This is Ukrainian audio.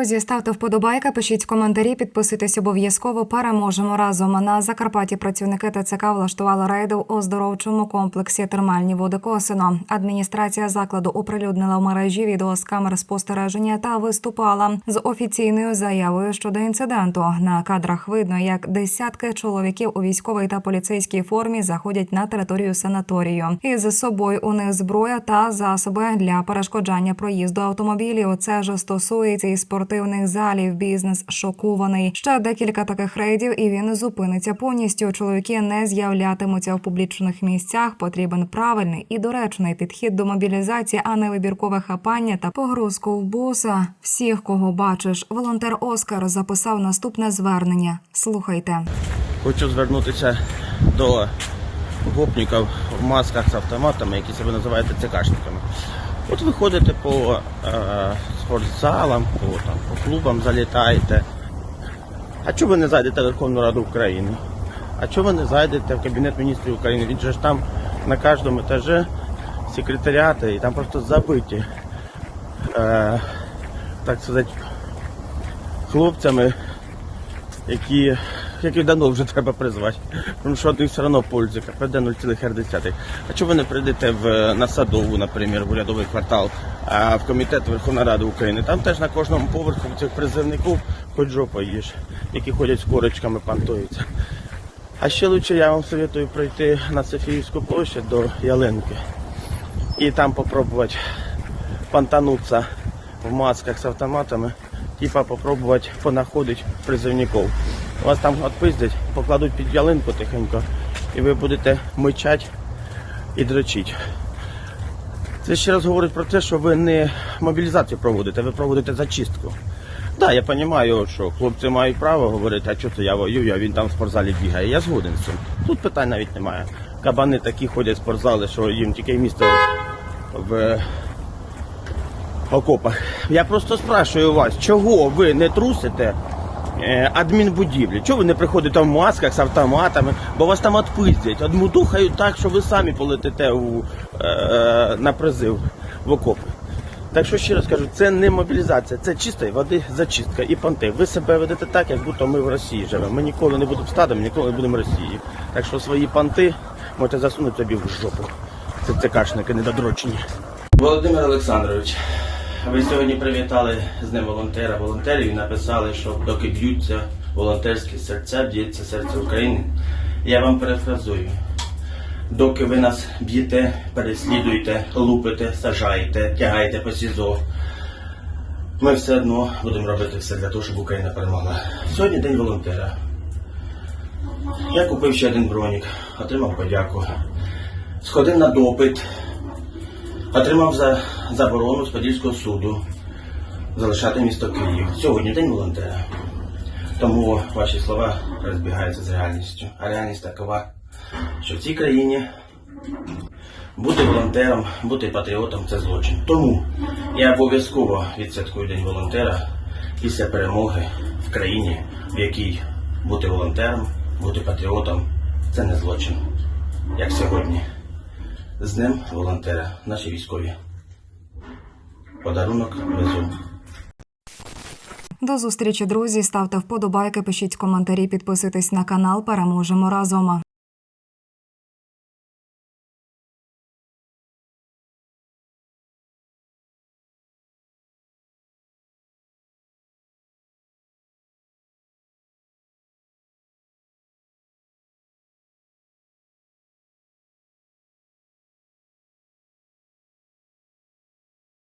Друзі, ставте вподобайка, пишіть коментарі, підписуйтесь обов'язково. Переможемо разом. На Закарпатті працівники ТЦК влаштували рейди у оздоровчому комплексі термальні води Косино. Адміністрація закладу оприлюднила в мережі відео з камер спостереження та виступала з офіційною заявою щодо інциденту. На кадрах видно, як десятки чоловіків у військовій та поліцейській формі заходять на територію санаторію. Із собою у них зброя та засоби для перешкоджання проїзду автомобілів. Це ж стосується і спортивних залів. Бізнес шокований. Ще декілька таких рейдів, і він зупиниться повністю. Чоловіки не з'являтимуться в публічних місцях. Потрібен правильний і доречний підхід до мобілізації, а не вибіркове хапання та погрузку в буса. Всіх, кого бачиш, волонтер Оскар записав наступне звернення. Слухайте. Хочу звернутися до гопників в масках з автоматами, які себе називають ТЦКшниками. От ви ходите по е, спортзалам, по, там, по клубам залітаєте. А чого ви не зайдете в Верховну Раду України? А чого ви не зайдете в Кабінет міністрів України? Він же ж там на кожному етажі секретаріати і там просто забиті, е, так сказати, хлопцями, які, які давно вже треба призвати. Тому що один все одно пользується, прийде 0,1. А чого ви не прийдете в, на Садову, наприклад, в урядовий квартал, а в комітет Верховної Ради України? Там теж на кожному поверху цих призивників хоч жопа їж, які ходять з корочками, пантуються. А ще лучше я вам советую пройти на Софіївську площадь до Ялинки і там попробувати понтануться в масках з автоматами, типа попробувати понаходити призивників. Вас там відпиздять, покладуть під ялинку тихенько, і ви будете мичати і дрочити. Це ще раз говорить про те, що ви не мобілізацію проводите, ви проводите зачистку. Так, да, я розумію, що хлопці мають право говорити, а що це я воюю, а він там в спортзалі бігає. Я згоден з цим. Тут питань навіть немає. Кабани такі ходять в спортзали, що їм тільки місце в окопах. Я просто спрашиваю вас, чого ви не трусите е, адмінбудівлі? Чого ви не приходите в масках з автоматами, бо вас там відпиздять, одмудухають так, що ви самі полетите у, е, на призив в окопи. Так що ще раз кажу, це не мобілізація, це чистої води зачистка і понти. Ви себе ведете так, як будто ми в Росії живемо. Ми ніколи не будемо стадом, ніколи не будемо в Росії. Так що свої понти можете засунути собі в жопу. Це цикашники недодрочені. Володимир Олександрович, ви сьогодні привітали з Днем волонтера волонтерів і написали, що доки б'ються волонтерські серця, б'ється серце України. Я вам перефразую. Доки ви нас б'єте, переслідуєте, лупите, сажаєте, тягаєте по СІЗО, ми все одно будемо робити все для того, щоб Україна перемогла. Сьогодні день волонтера. Я купив ще один бронік, отримав подяку. Сходив на допит, отримав за заборону з Подільського суду залишати місто Київ. Сьогодні день волонтера. Тому ваші слова розбігаються з реальністю. А реальність такова, що в цій країні бути волонтером, бути патріотом це злочин. Тому я обов'язково відсвяткую День волонтера після перемоги в країні, в якій бути волонтером, бути патріотом це не злочин. Як сьогодні. З Днем волонтера, наші військові. Подарунок везу. До зустрічі, друзі. Ставте вподобайки, пишіть коментарі, підписуйтесь на канал. Переможемо разом.